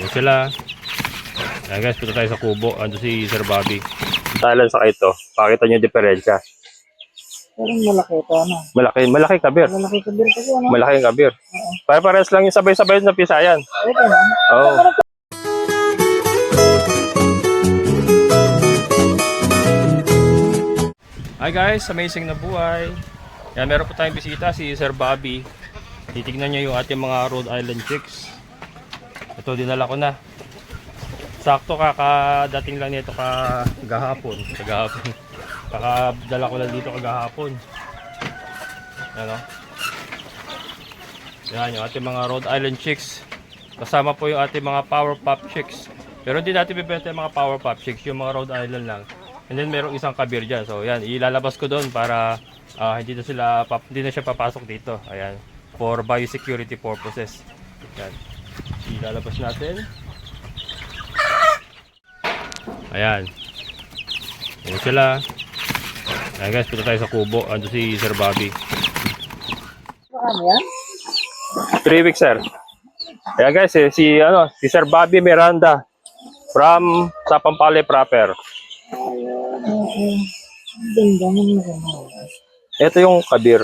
Yan sila. Ayan guys, punta tayo sa kubo. Ando si Sir Bobby. Talan sa ito. Pakita niyo yung diferensya. Parang malaki ito, ano? Malaki, malaki kabir. Malaki kabir kasi, ano? Malaki ang kabir. Para pares lang yung sabay-sabay sa pisayan. Ito, no? Oo. Hi guys, amazing na buhay. Yan, meron po tayong bisita si Sir Bobby. Titignan niyo yung ating mga Rhode Island chicks. Ito dinala ko na. Sakto kakadating lang nito kagahapon. Kagahapon. Kakadala ko lang dito kagahapon. Ano? Yan yung ating mga Rhode Island chicks. Kasama po yung ating mga Power Pop chicks. Pero hindi natin bibenta yung mga Power Pop chicks, yung mga Rhode Island lang. And then merong isang kabir dyan. So yan, ilalabas ko doon para ah, hindi na sila hindi na siya papasok dito. Ayan. For biosecurity purposes. Yan. Ilalabas natin. Ayan. Ayan sila. Ayan guys, punta tayo sa kubo. Ando si Sir Bobby. Ano yan? 3 weeks, sir. Ayan guys, eh, si, ano, si Sir Bobby Miranda from Sapampale proper. Ganda maganda. Ito yung kabir.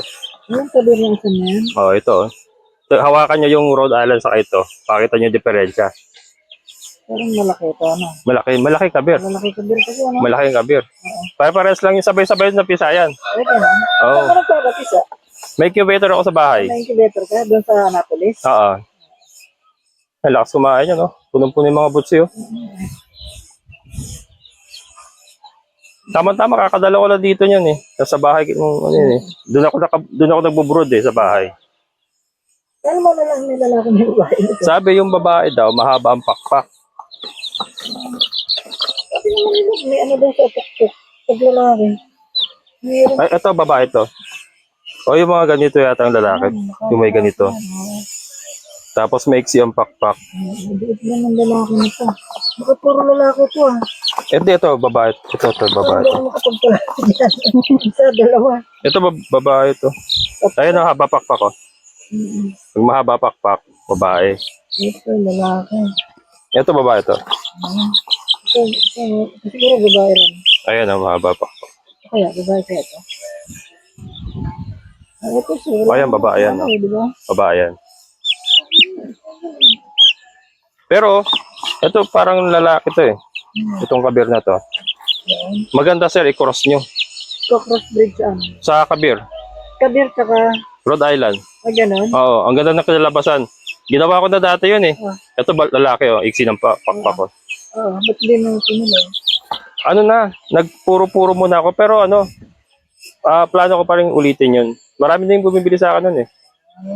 Yung kabir ng isa? Oh, ito. oh. Hawakan nyo yung Rhode Island sa ito. Pakita nyo yung diferensya. Parang malaki ito, ano? Malaki, malaki kabir. Malaki kabir kasi, ano? Malaki ang kabir. Para pares lang yung sabay-sabay na pisayan. Ito, no? Oo. Saan ka nagkakapis, ah? May incubator ako sa bahay. May incubator ka doon sa Annapolis? Oo. Ay, lakas kumain yan, oh. Punong-puno yung mga butsi, oh. Tama-tama, kakadala ko lang dito niyan, eh. Sa bahay, ano yun, eh. Doon ako, naka, doon ako nagbo-brood, eh, sa bahay. Ano mo na lang nilalaki ng babae? Sabi yung babae daw, mahaba ang pakpak. Sabi naman nila, may ano daw sa tuktok. Pag lalaki. Mayroon. Ay, ito, babae to. O yung mga ganito yata ang lalaki. Yung may ganito. Tapos maiksi ang pakpak. Maliit lang ang lalaki nito. Bakit puro lalaki ito, ah? Eh, di, ito, babae. Ito, ito, babae to. ako makapagpala. Isa, dalawa. Ito, bab- babae to. Ayun, ang haba pakpak, oh. Pag mahaba pakpak, babae. Ito, lalaki. Ito, babae to. Ah. Ito, ito, siguro babae rin. Ayun, ang mahaba pakpak. Kaya, babae kaya ito. Ah, ito, siguro. Ayan, babae yan? Babae yan. Pero, ito parang lalaki to eh. Itong kabir na to. Ayan. Maganda sir, i-cross nyo. Cross bridge, ano? Sa kabir, Kabir, tsaka, Rhode Island. ah, ganun. Oo, ang ganda ng kinalabasan. Ginawa ko na dati yun eh. Ah. Ito ba, lalaki oh, iksi ng pa, pakpak ko. Oo, ba't di mo tinulay? Ano na, nagpuro-puro muna ako pero ano, ah plano ko pa rin ulitin yun. Marami na yung bumibili sa akin nun eh.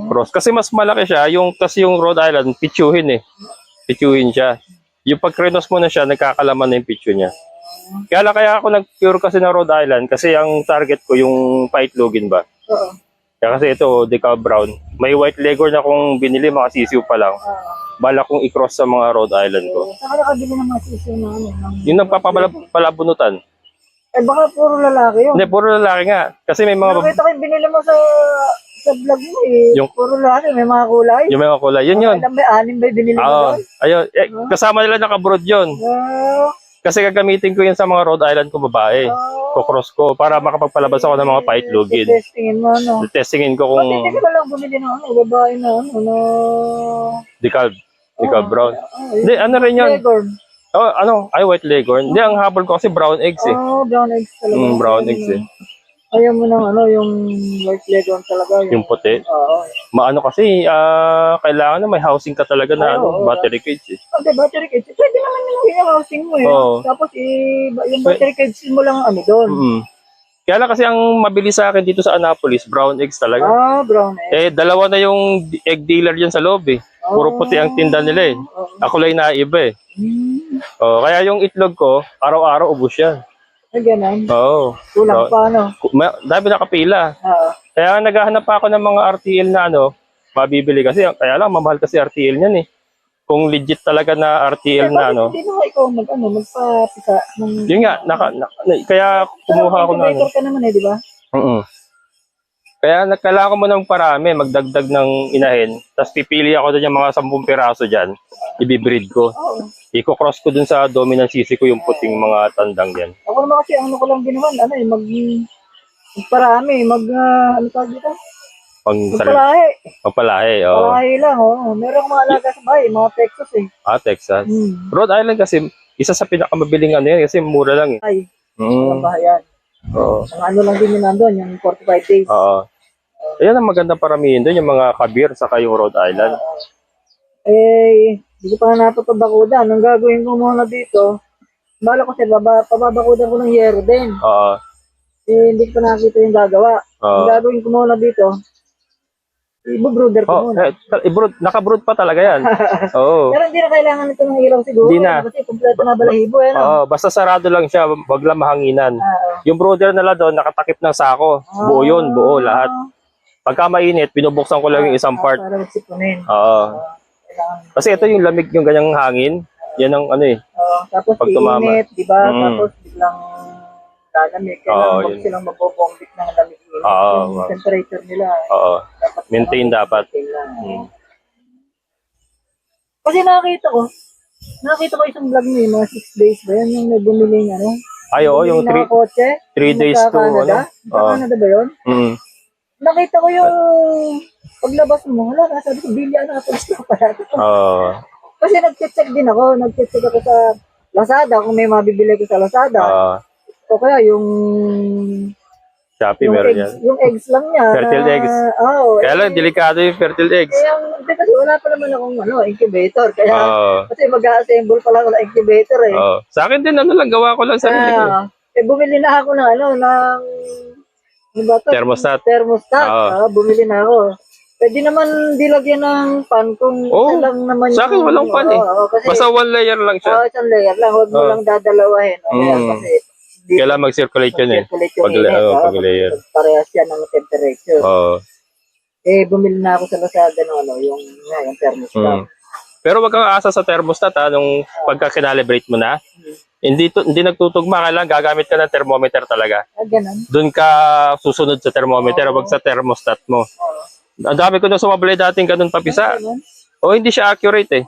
Cross. Kasi mas malaki siya, yung, kasi yung Rhode Island, pitsuhin eh. Pitsuhin siya. Yung pag krenos mo na siya, nagkakalaman na yung pitsu niya. Kaya lang kaya ako nag-cure kasi ng Rhode Island kasi ang target ko yung paitlogin ba. Oo. Kaya kasi ito, decal brown. May white leghorn na kung binili, mga sisiw pa lang. Ah. Bala kong i-cross sa mga Rhode Island ko. Saka nakabili ng mga sisiyo na ano. ng- Yung nagpapalabunutan. Eh baka puro lalaki yun. Hindi, puro lalaki nga. Kasi may mga, Nakita ko yung binili mo sa sa vlog mo eh. Yung- puro lalaki, may mga kulay. yung mga kulay. Yun yun. Alam ba, anim ba yung binili mo Oo. doon? Ayun. Eh, kasama nila naka-brood yun. Ah, Kasi gagamitin ko yun sa mga Rhode Island ko babae. ah, Kukross ko para makapagpalabas ako ng mga paitlogin. Testingin mo ano. Testingin ko kung hindi ka na lang bumili ng ano, babae na ano, na... decal, decal brown. Ah, Hindi, ano rin yun? Leghorn. Oh, ano? Ay, white leghorn. Hindi, ang habol ko kasi brown eggs eh. Oh, brown eggs talaga. Mm, brown eggs eh. Ayaw mo ng ano, yung white leghorn talaga. Yung puti. Oo. Maano kasi, ah, kailangan na may housing ka talaga na ano, oo. battery cage eh. Okay, battery cage. Pwede naman yung yung housing mo eh. Oo. Tapos i yung battery cage mo lang ano doon. Mm. Kaya lang kasi ang mabili sa akin dito sa Annapolis, brown eggs talaga. Ah, brown egg. Eh, dalawa na yung egg dealer dyan sa loob eh. Puro puti ang tinda nila eh. Oo. Ako lang naiba eh. Hmm. Oh, kaya yung itlog ko, araw-araw ubos yan. Ay, ganun. Oo. Kulang Oo. pa, ano? Ma- Dami nakapila. Oo. Kaya naghahanap pa ako ng mga RTL na ano, mabibili kasi. Kaya lang, mamahal kasi RTL niyan eh. Kung legit talaga na RTL na ano. Hindi mo ikaw mag, ano, magpapisa. Ng, Yun nga, naka, na- na- kaya kumuha ako ng ano. Incubator ka naman eh, di ba? Mm Kaya nagkailangan ko mo ng parami, magdagdag ng inahin. Tapos pipili ako doon yung mga 10 piraso dyan. Ibibreed ko. Oo. Iko-cross ko dun sa dominant sisi ko yung puting mga tandang yan. Ako naman kasi, ano ko lang ginawa, ano eh, mag, magparami, mag, ah, ano tawag dito? Pang sarili. Magpalahi. Papalahe, oo. Palahi lang, oo. Meron akong mga alaga sa bahay, mga Texas eh. Ah, Texas. Hmm. Rhode Island kasi, isa sa pinakamabiling ano yan kasi mura lang eh. Ay, Mm. bahayan. Oo. Ang ano lang din yun nandun, yung 45 days. Oo. Ayan ang maganda paramihin doon, yung mga kabir sa yung Rhode Island. Eh, hindi ko pa napapabakudan. Ang gagawin ko muna dito, bala ko siya, baba, pababakudan ko ng yero din. Oo. Eh, hindi ko pa nakita yung gagawa. Oo. Ang gagawin ko muna dito, ibubrooder ko Oh, muna. eh, ibrood, nakabrood pa talaga yan. Oo. Pero hindi na kailangan nito ng ilaw siguro. Hindi na. Kasi kompleto na balahibo eh. No? Oo, basta sarado lang siya, wag lang mahanginan. Ah, Yung brother nila doon, nakatakip ng sako. Buo yun, buo lahat. Pagka mainit, binubuksan ko lang yung isang part. Para magsipunin. Oo. Kailangan. Kasi ito yung lamig yung ganyang hangin. Yan ang ano eh. Oo, tapos Pag iinit, di ba? Mm. Tapos biglang lalamig. Kailangan wag yun. silang magbobombit ng lamig. Oo, yung temperature nila. Oo. Dapat Maintain dapat. maintain lang. Mm. Kasi nakakita ko, nakakita ko isang vlog yung mga 6 days ba yan? Yung may bumiling ano? Ay, oo, yung Bumili 3 ng kotse. three days to, ano? Sa Oo. Canada ba yun? mm, Nakita ko yung paglabas mo, wala na, sabi ko, bilya na ako gusto pala. Oo. Kasi nag-check din ako, nag-check ako sa Lazada, kung may mabibili ko sa Lazada. Oo. O kaya yung Shopee yung meron eggs, yan. yung eggs lang niya. Fertile na- eggs. Oo. Kaya lang, delikado yung fertile eggs. Kaya, hindi kasi wala pa naman akong ano, incubator. Kaya, Oo. kasi mag-assemble pa lang ako ng incubator eh. Oo. Sa akin din, ano lang, gawa ko lang sarili ko. Ah, eh, bumili na ako ng ano, ng, ano ba to? Thermostat. Thermostat. Oo. Ah, bumili na ako. Pwede naman dilagyan ng pan kung isa lang naman Sa akin, walang pan eh. Oo, oo, kasi, Basta one layer lang Oo, siya. isang layer lang. Huwag mo Oo. lang dadalawahin. O, kaya Mm. kasi, Kailangan mag-circulate yun eh. circulate yung Pag, init, oh, oo, pag layer. Parehas yan ng temperature. Oo. Eh, bumili na ako sa Lazada ng ano, yung, nga, yung thermostat. Mm. Pero wag kang asa sa thermostat ha, nung pagka kinalibrate mo na. Hindi to, hindi nagtutugma, kailangan gagamit ka ng thermometer talaga. Ah, ganun. Doon ka susunod sa thermometer, wag sa thermostat mo. Oo. Ang dami ko na sumabali dating ganun papisa. Ganun. O hindi siya accurate eh.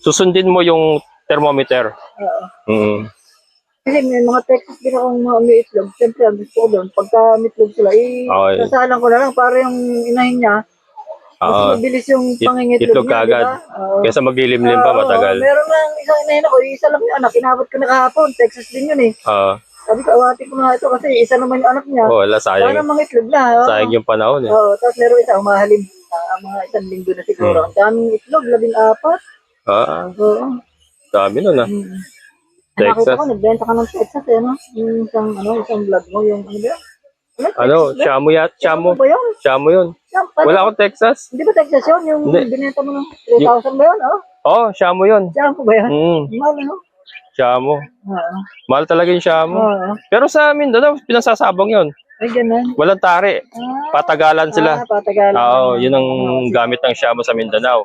Susundin mo yung thermometer. Oo. Mm. Kasi may mga Texas din akong mga may itlog. Siyempre, ang gusto ko doon, pagka may itlog sila, eh, Okay. sasalang ko na lang para yung inahin niya, mas Oo. mabilis yung It- pangingitlog itlog niya, kaagad. di ba? Oo. Kesa maglilimlim pa Oo, matagal. meron lang isang inahin ako, isa lang yung anak, inabot ko na kahapon, Texas din yun eh. Oo. Sabi ko, awati ko na ito kasi isa naman yung anak niya. oh, wala Para sayang. mga itlog na. oo. Sayang yung panahon eh. Oo, tapos meron isa, umahalim. Ah, mga isang linggo na siguro. Hmm. Ang daming itlog, labing apat. Ah, Oo. dami nun ah. Mm. Texas. Nakita ko, nagbenta ka ng Texas eh, no? Yung isang, ano, isang vlog mo, yung, ano ba yun? Ano, Shamu yat. Ano ba yun? Shamu yun. Yung, ano, Wala akong Texas. Hindi ba Texas yun? Yung Hindi. binenta mo ng 3,000 ba yun? Oh, Oh, Shamu yun. Diyan ko ba yun? Mm, Mahal, no? Shamu. Oo. Mahal talaga yung Shamu. Oo. Pero sa amin, ano, pinasasabong yun. Ay, ganun. Walang tari. Ah, Patagalan sila. Ah, patagalan. Oo, yun ang gamit ng Shamu sa Mindanao.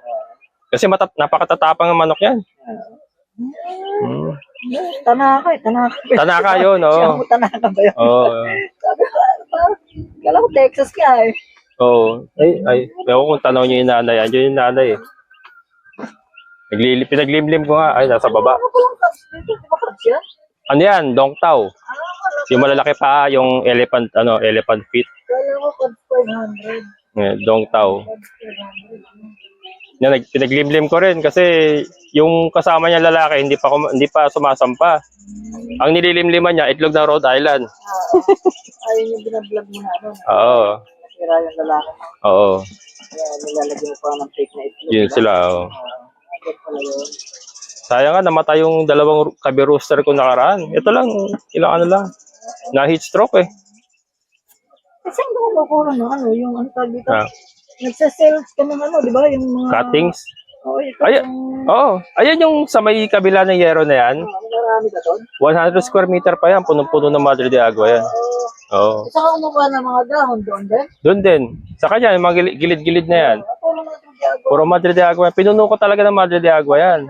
Kasi matap napakatatapang ang manok yan. Mm. Tanaka eh, tanaka. Tanaka yun, oo. Mo tanaka ba yun? Oo. Sabi ko, ano ba? Kala ko Texas ka eh. Oo. Ay, ay. Ewan kung tanaw niyo yung nanay. Andiyan yung nanay eh. Naglili, pinaglimlim ko nga. Ay, nasa baba. Ano dito? Di ba yan? Ano yan? Dong Tao. Ah, wala. Yung malalaki pa, yung elephant, ano, elephant feet. Kala ko cups 500. Eh, Dong Tao. Cups 500. Nag- pinaglimlim ko rin kasi yung kasama niya lalaki hindi pa hindi pa sumasampa. Ang nililimliman niya itlog ng Rhode Island. Ah, ayun yung binablog mo na ano. Oo. Nasira yung lalaki. Oo. Kaya nilalagyan mo pa ng fake na itlog. Yun sila. oo. Ah. Sayang nga namatay yung dalawang kabi rooster ko nakaraan. Ito lang, ilang ano lang. Na heat stroke eh. Kasi ang kumukuha ng ano, yung ano dito. Ah, Nagsasales ka ng ano, di ba? Yung mga... cuttings. Oo, ito. Ay- yung... Oo. Ayan yung sa may kabila ng yero na yan. Ah, marami ka doon. 100 square meter pa yan. Punong-puno ng Madre de Agua yan. Oo. Oo. Isa ka kumukuha ng mga dahon doon din. Doon din. Sa kanya, yung mga gili- gilid-gilid na yan. Puro mga ito ginagawa Puro Madre de Agua. Pinuno ko talaga ng Madre de Agua yan.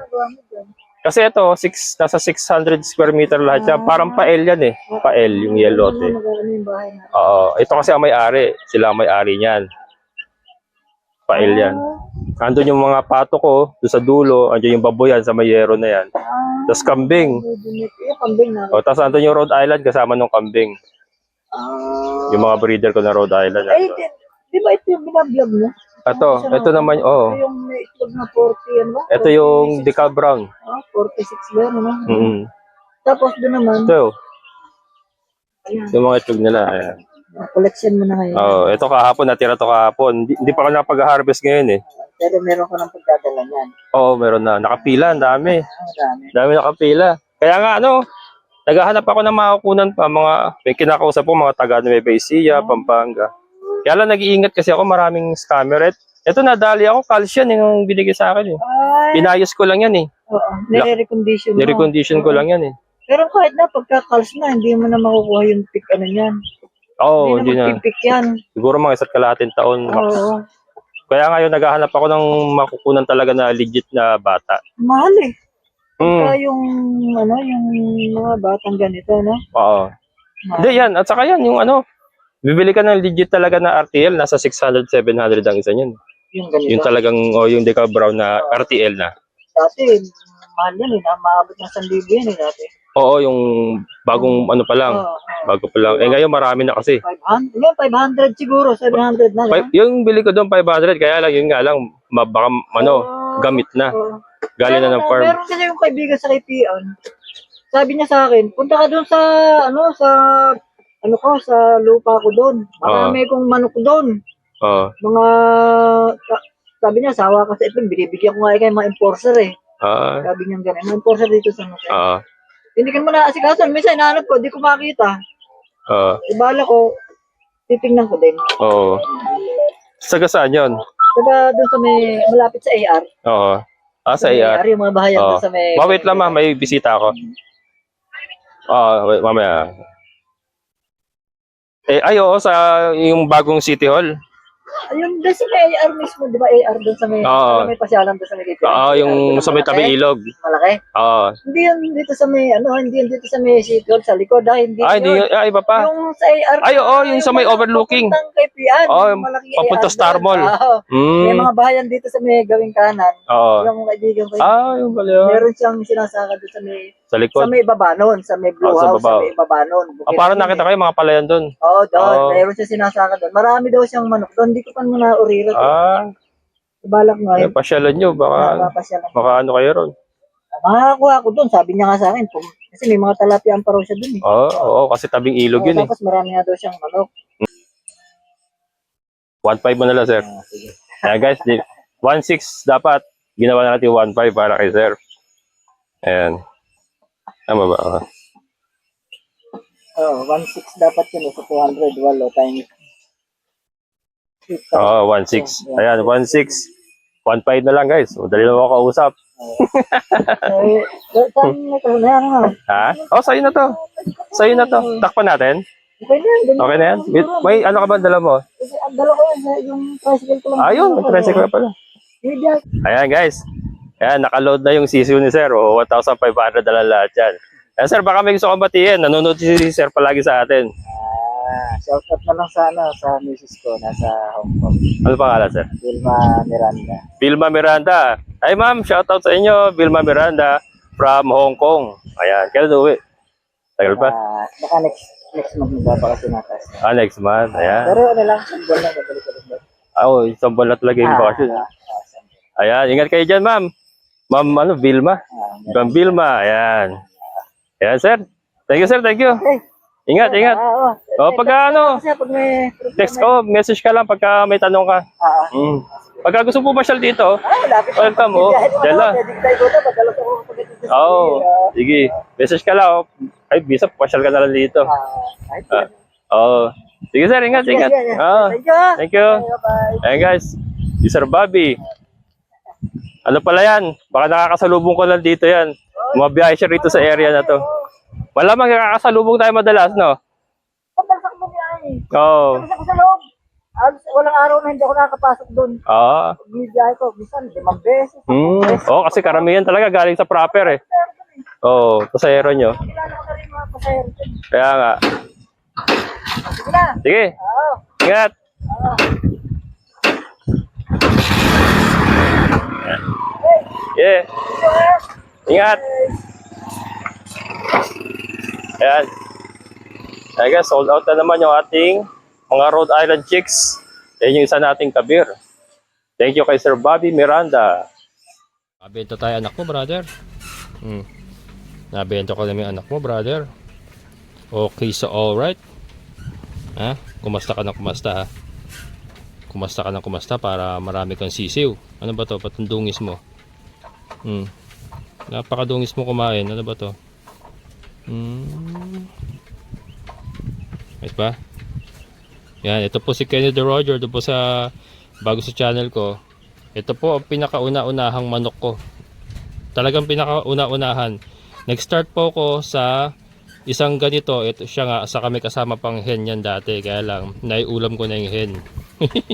Kasi ito, six, nasa 600 square meter lahat yan. Parang pael yan eh. Pael, yung. Ano, yung bahay na. Oo. ito kasi ang may-ari. Sila ang may-ari niyan. Pael yan. Andun yung mga pato ko, doon sa dulo. Andun yung baboyan sa mayero na yan. Ah, Tapos kambing. yung kambing na. O, tapos andun yung Rhode Island kasama ng kambing. Ah, Yung mga breeder ko na Rhode Island. eh, di, di ba ito yung binablog mo? Ito, ito naman, oh. Ito yung may itlog na 40, ano ba? Ito yung decal brown. Ah, 46 ba, ano? Mm. Tapos doon naman, Ito, ayan, yung mga itlog nila. Ayan. Collection mo na ngayon. Oh, ito kahapon, natira to kahapon. Hindi, hindi pa ako nakapag-harvest ngayon eh. Pero meron ka ng pagdadala niyan. Oo, meron na. Nakapila, ang dami. Ang dami. Dami nakapila. Kaya nga ano, naghahanap ako ng mga kunan pa, mga, may kinakausap ko, mga taga Nueva Ecija, Pampanga. Kaya lang nag-iingat kasi ako, maraming scammer. Et, ito nadali ako, calcium yung binigay sa akin eh. Ay, Pinayos ko lang yan eh. oo. Nire-recondition mo. Nirecondition ko lang yan eh. Pero kahit na pagka-calls na, hindi mo na makukuha yung pick ano niyan. Oo, hindi hindi na yan. Siguro mga isa't kalahating taon. max. Oo. Kaya ngayon naghahanap ako ng makukunan talaga na legit na bata. Mahal eh. Hmm, Kaya yung, ano, yung mga batang ganito, no? oo. Mahal. Hindi, yan. At saka yan, yung ano, bibili ka ng legit talaga na RTL, nasa 600, 700 ang isa niyan. Yung ganito. Yung talagang, o yung Deca Brown na RTL na. Dati, mahal yan eh. na- Maabot ng 1,000 yan eh dati. Oo, yung bagong ano pa lang. Oo. Bago pa lang. Eh ngayon marami na kasi. 500. Yan, 500 siguro. 700 na. Five, yung bili ko doon 500, kaya lang yun nga lang, ma- baka ano, gamit na. Oo. Galing na ng Meron- farm. Meron kasi yung kaibigan sa kaibigan. Sabi niya sa akin, punta ka doon sa, ano, sa, ano ko, sa lupa ko doon. Marami kong manok doon. Oo. Mga, sa- sabi niya, sawa ka sa itlog, binibigyan ko nga kay mga enforcer eh. Ah, Sabi niya gano'n, mga enforcer dito sa Nasa. ah, Hindi ka mo na asikasan, minsan hinahanap ko, di ko makita. ah, Ibala ko, titingnan ko din. oo. Saga saan yun? Diba doon sa may, malapit sa AR. Oo. Ah, sa may AR. yung mga bahayan Oo. doon sa may... Ma, wait lang ma, may bisita ako. Ah, wait, mamaya. Eh, ay, oo, sa yung bagong City Hall. Ayun, doon sa may AR mismo, di ba AR doon sa may, Oo. sa may pasyalan doon sa may kaibigan. Ah, yung sa may tabi ilog. Malaki. Ah, Hindi yan dito sa may, ano, hindi yan dito sa may hall, sa likod, ah, hindi ay, di, yun. ay, iba pa. Yung sa AR. Ay, oo, yung sa may overlooking. papuntang kay Pian, Oo, yung malaki papunta AR Star. Mall. Oo. May Hmm. mga bahayan dito sa may gawing kanan. Oo. Yung kaibigan ko, Ah, yung pala yun. meron siyang sinasaka doon sa may, Sa sa likod. may baba noon, sa may blue Ah, sa house, baba. sa may baba noon. Ah, parang nakita kayo mga palayan doon. Oo, doon. Oo. Meron siya sinasaka doon. Marami daw siyang manok doon. Hindi ko pa muna urira. Ah, Balak nga yun. pasyalan nyo. Baka, Napapasya lang. baka ano kayo ron. Makakakuha ko doon. Sabi niya nga sa akin. Kung, kasi may mga talapian pa raw siya doon eh. Oo, oo, kasi tabing ilog Oo, yun eh. Tapos marami nga daw siyang manok. 1.5 mo na lang, sir. Ah, sige. Ayan guys, di- 1.6 dapat. Ginawa na natin 1.5 para kay sir. Ayan. Tama ba? Oo, 1.6 dapat yun eh. Sa 200. Walo times. Oo, 1.6. Ayan, 1.6. 1.5 na lang guys. Madali na ako kausap. Nga? Ha? Oh, sa'yo na to. Sa'yo na to. Takpan natin. Okay na yan. Okay na yan? May, ano ka ba dala mo? Dala ko eh, yung tricycle ko lang. Ayun, may tricycle pala. Hindi, ah. Ayan guys. Ayan, nakaload na yung CCU ni sir. O, 1,500 dala lahat yan. Ayan sir, baka may gusto kang batiin. Nanonood si sir palagi sa atin. Ah, shout out na lang sana sa misis ko nasa Hong Kong. Ano pangalan sir? Vilma Miranda. Vilma Miranda. Ay ma'am, shoutout sa inyo. Vilma Miranda from Hong Kong. Ayan, kailan uwi? Tagal pa. Ah, baka next next month magpapaka sinatas. Ah, next month. Ayan. Pero ano lang, sandal lang, babalik ko rin. Ah, oh, buwan na talaga yung bakasyon. Ah, ah, sandal. Ayan, ingat kayo dyan ma'am. Ma'am, ano, Vilma? Ah, Ma'am Vilma, ayan. Ayan sir. Thank you sir, thank you. Okay. Ingat, ingat. Ah, Oh, oh. pagka ano, Kasi pag may problema. text ko, message ka lang pagka may tanong ka. Ah, ah. Mm. Pagka gusto mo masyal dito, Ah, malapit. welcome oh. Naman Diyan lang. Pwede tayo dito, pagdalas ako pagdating sa Oo. ah. Sige, message ka lang. oh. Ay, bisa, pasyal ka na lang dito. Ah, Ah, Oo. Sige sir, ingat, ingat. Oo. Thank you. ah. Thank you. Bye. Ayan guys, si Sir Bobby. Ano pala yan? Baka nakakasalubong ko lang dito yan. Mabiyahe siya rito sa area na to. Malamang nakakasalubong tayo madalas, no? Pagdalas ako bumiyahe. Oo. Pagdalas ako sa loob. Alos- walang araw na hindi ako nakakapasok doon. Oo. Bibiyahe ko, minsan limang beses. Hmm. Oo, kasi karamihan talaga galing sa proper eh. Eh, Oo, oh, pasahero nyo. Kilala ko na rin mga pasahero dyan. Kaya nga. Sige na. Sige, Oo. ingat. Oo. Yeah. Ingat. Ayan. Ayan guys, sold out na naman yung ating mga Rhode Island chicks. Yan yung isa nating kabir. Thank you kay Sir Bobby Miranda. Nabento tayo anak mo, brother. Hmm. Nabento ko na yung anak mo, brother. Okay, so alright. Ha? Kumasta ka ng kumasta, ha? Kumasta ka ng kumasta para marami kang sisiw. Ano ba to? Patundungis mo. Hmm. Napakadungis mo kumain. Ano ba to? Hmm. Right ba? Yan, ito po si Kenny De Roger. Ito po sa bago sa channel ko. Ito po ang pinakauna-unahang manok ko. Talagang pinakauna-unahan. Nag-start po ko sa isang ganito. Ito siya nga sa kami kasama pang hen yan dati. Kaya lang, naiulam ko na yung hen.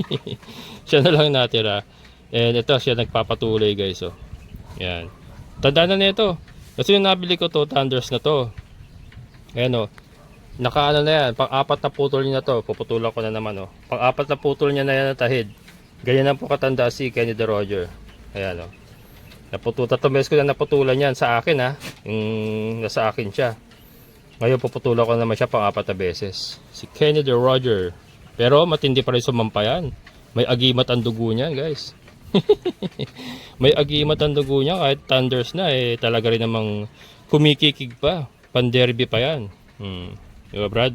siya na lang natira. And ito siya nagpapatuloy guys. Oh. Yan. Tandaan na nito. Kasi yung nabili ko to, Thunders na to. Ayan o. Naka ano na yan, pang apat na putol niya na to. Puputulan ko na naman o. Pang apat na putol niya na yan na tahid. Ganyan ang po katanda si Kenny De Roger. Ayan o. Naputu tatlong beses ko na naputulan yan sa akin ha. Yung nasa akin siya. Ngayon puputulan ko naman siya pang apat na beses. Si Kenny De Roger. Pero matindi pa rin sumampa yan. May agimat ang dugo niyan guys. May agimat ang dugo niya kahit thunders na eh talaga rin namang kumikikig pa. Panderby pa yan. Hmm. Di ba Brad?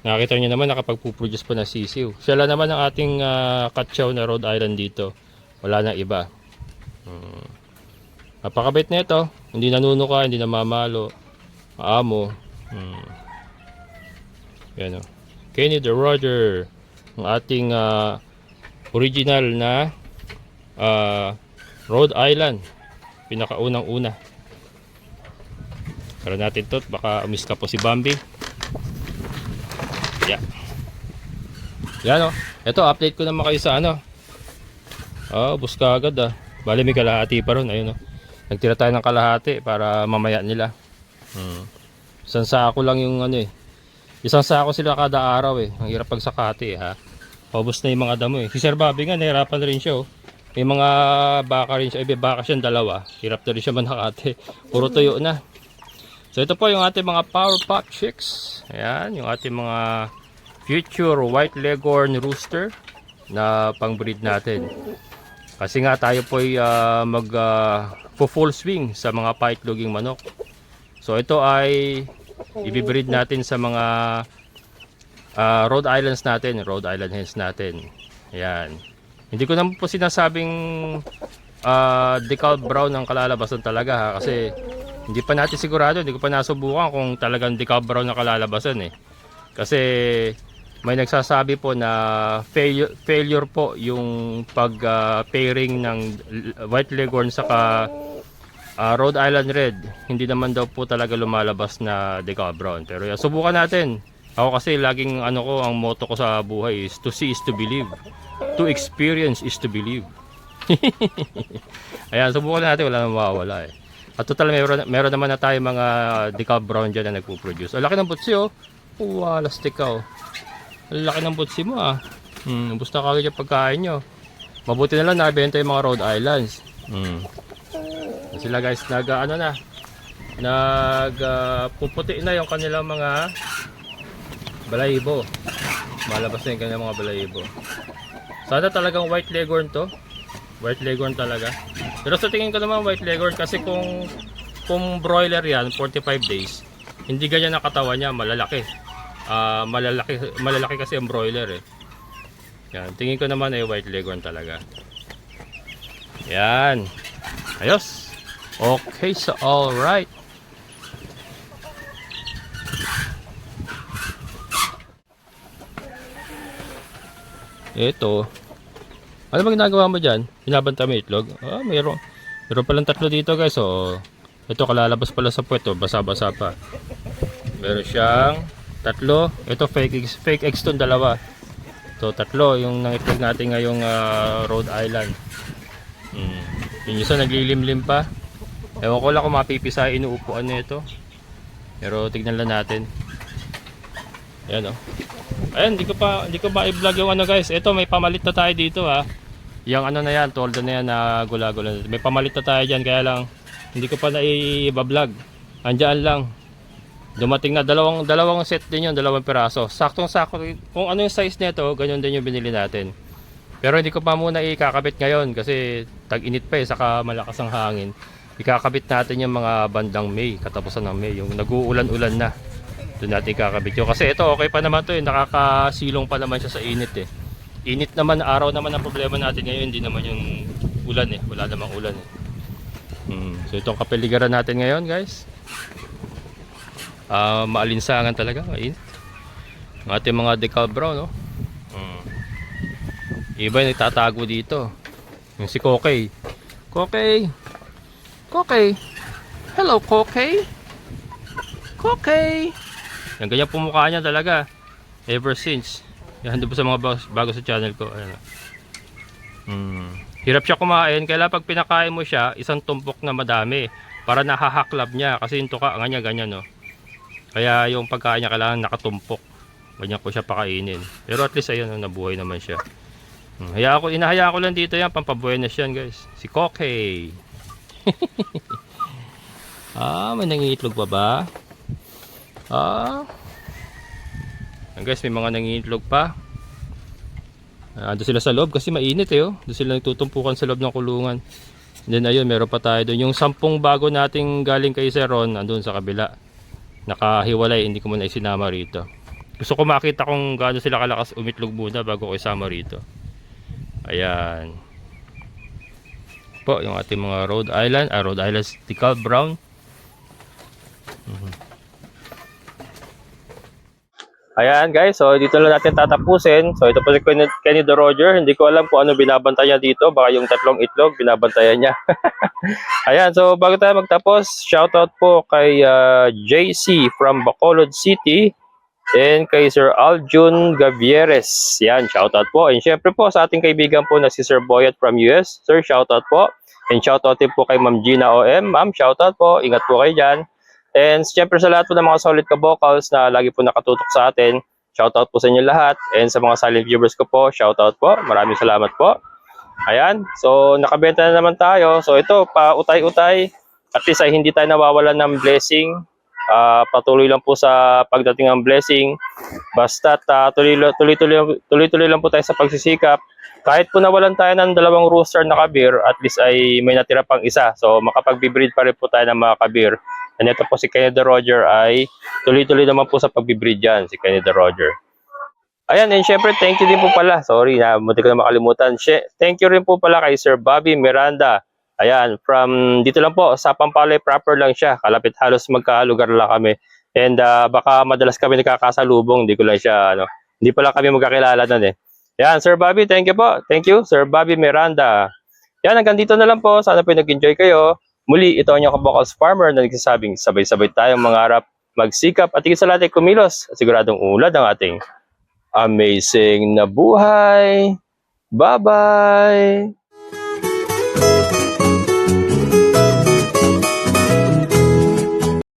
Nakita niyo naman nakapagpuproduce pa ng sisiw. Siya lang naman ang ating uh, katsaw na Rhode Island dito. Wala na iba. Hmm. Napakabait na ito. Hindi nanunuka, hindi namamalo. Maamo. Hmm. Yan o. Kenny the Roger. Ang ating ah, original na ah, Rhode Island. Pinakaunang Pero natin to, baka umis ka po si Bambi. Yeah. Yan o. Ito, update ko naman kayo sa ano. Oh, bus ka agad ah. Bali may kalahati pa ron. Ayun o. Nagtira tayo ng kalahati para mamaya nila. Hmm. Isang sako lang yung ano eh. Isang sako sila kada araw eh. Ang hirap pagsakati eh ha. Paubos na yung mga damo eh. Si Sir Bobby nga, nahirapan rin siya oh. May mga baka rin siya. May baka siyang dalawa. Hirap na rin siya manakate. Puro tuyo na. So ito po yung ating mga Power Pack Chicks. Ayan, yung ating mga future White Leghorn Rooster na pang-breed natin. Kasi nga tayo po ay ah, mag ah, po full swing sa mga paitloging manok. So ito ay ibibreed natin sa mga ah, Rhode Islands natin, Rhode Island hens natin. Ayan. Hindi ko naman po sinasabing ah, decal brown ang kalalabasan talaga ha kasi hindi pa natin sigurado, hindi ko pa nasubukan kung talagang decal brown ang kalalabasan eh. Kasi may nagsasabi po na failure, failure po yung pag ah, pairing ng white leghorn saka ah, Rhode Island Red. Hindi naman daw po talaga lumalabas na decal brown. Pero yan, subukan natin. Ako kasi laging ano ko, ang motto ko sa buhay is to see is to believe. To experience is to believe. Ayan, subukan natin. Wala nang mawawala eh. At total, meron, meron naman na tayo mga decal brown dyan na nagpo-produce. Ang laki ng butsi oh. Oh, lastik ka oh. Ang laki ng butsi mo ah. Hmm, gusto ka yung pagkain nyo. Mabuti na lang nabenta yung mga Rhode Islands. Hmm. Sila guys, nag ano na. Nag ah, puputi na yung kanilang mga balahibo. Malabas na yung kanilang mga balahibo. Sana talagang white leghorn to. White leghorn talaga. Pero sa tingin ko naman white leghorn kasi kung kung broiler yan 45 days, hindi ganyan ang katawan niya, malalaki. Ah, malalaki malalaki kasi ang broiler eh. Yan, tingin ko naman ay white leghorn talaga. Yan. Ayos. Okay, so all right. Ito. Ano ba ginagawa mo dyan? Binabanta mo itlog? Ah, mayroon. Mayroon palang tatlo dito guys. So, ito kalalabas pala sa puweto. Basa-basa pa. Meron siyang tatlo. Ito fake eggs. Fake eggs to dalawa. So, tatlo. Yung nangitlog natin ngayong ah, Rhode Island. Hmm. Yung isa naglilimlim pa. Ewan ko lang kung mapipisa inuupuan na ito. Pero tignan lang natin. Ayan oh. Ayan, hindi ko pa hindi ko ba i-vlog yung ano guys. Ito may pamalit na tayo dito ha. Yung ano na yan, toldo na yan na gula-gula. May pamalit na tayo dyan kaya lang hindi ko pa na i-vlog. Andiyan lang. Dumating na dalawang dalawang set din yun, dalawang piraso. Saktong-sakto kung ano yung size nito, ganyan din yung binili natin. Pero hindi ko pa muna ikakabit ngayon kasi tag-init pa eh, saka malakas ang hangin. Ikakabit natin yung mga bandang May, katapusan ng May, yung nag-uulan-ulan na. Doon natin ikakabit yun. Kasi ito okay pa naman to eh, nakakasilong pa naman siya sa init eh. Init naman, araw naman ang problema natin ngayon, hindi naman yung ulan eh, wala namang ulan eh. Hmm. So itong kapiligaran natin ngayon guys. Ah, maalinsangan talaga, mainit. Ang ating mga decal brown, no? Hmm. Iba yung nagtatago dito. Yung si Kokey. Kokey! Kokey! Hello, Kokey! Kokey! Yan, ganyan po mukha niya talaga. Ever since. Yan, doon po sa mga bago, bago sa channel ko. Ayan. Hmm. Hirap siya kumain. Kaya pag pinakain mo siya, isang tumpok na madami. Para nahahaklab niya. Kasi yung tuka, ganyan, ganyan, no? Kaya yung pagkain niya kailangan nakatumpok. Ganyan ko siya pakainin. Pero at least ayun, oh, nabuhay naman siya. Hmm, Hayaan ko, inahayaan ko lang dito yan, pampabuhay na siya guys. Si Kokey. ah, may nangiitlog pa ba? Ah. Yan guys, may mga nangiitlog pa. Ah, doon sila sa loob kasi mainit eh oh. Doon sila nagtutumpukan sa loob ng kulungan. Then ayun, meron pa tayo doon. Yung sampung bago nating galing kay Sir Ron, andun sa kabila. Nakahiwalay, hindi ko muna isinama rito. Gusto ko makita kung gaano sila kalakas umitlog muna bago ko isama rito. Ayan. Po, yung ating mga Rhode Island, ah, Rhode Island Stickle Brown. Mhm. Ayan guys, so dito lang natin tatapusin. So ito po si Kenny, the Roger. Hindi ko alam kung ano binabantayan dito. Baka yung tatlong itlog binabantayan niya. Ayan, so bago tayo magtapos, shoutout po kay ah, JC from Bacolod City and kay Sir Aljun Gavieres. Yan, shoutout po. And syempre po sa ating kaibigan po na si Sir Boyet from US. Sir, shoutout po. And shoutout din po kay Ma'am Gina OM. Ma'am, shoutout po. Ingat po kayo dyan. And syempre sa lahat po ng mga solid ka-vocals na lagi po nakatutok sa atin, shoutout po sa inyo lahat. And sa mga silent viewers ko po, shoutout po. Maraming salamat po. Ayan, so nakabenta na naman tayo. So ito, pa utay-utay. At least ay hindi tayo nawawalan ng blessing. Ah, patuloy lang po sa pagdating ng blessing. Basta tuloy-tuloy tuloy-tuloy lang po tayo sa pagsisikap. Kahit po nawalan tayo ng dalawang rooster na kabir, at least ay may natira pang isa. So makapag-breed pa rin po tayo ng mga kabir. And ito po si Kennedy Roger ay tuloy-tuloy naman po sa pag-breed dyan, si Kennedy Roger. Ayan, and syempre, thank you din po pala. Sorry na, munti ko na makalimutan. Sy- Thank you rin po pala kay Sir Bobby Miranda. Ayan, from dito lang po, sa Pampalay proper lang siya. Kalapit halos magkalugar lang kami. And ah, baka madalas kami nagkakasalubong, hindi ko lang siya, ano, hindi pa lang kami magkakilala nun eh. Ayan, Sir Bobby, thank you po. Thank you, Sir Bobby Miranda. Yan, hanggang dito na lang po. Sana po nag-enjoy kayo. Muli, ito ang inyong kabokals farmer na nagsasabing sabay-sabay tayong mangarap, magsikap at higit sa lahat ay kumilos siguradong ulad ang ating amazing na buhay. Bye-bye!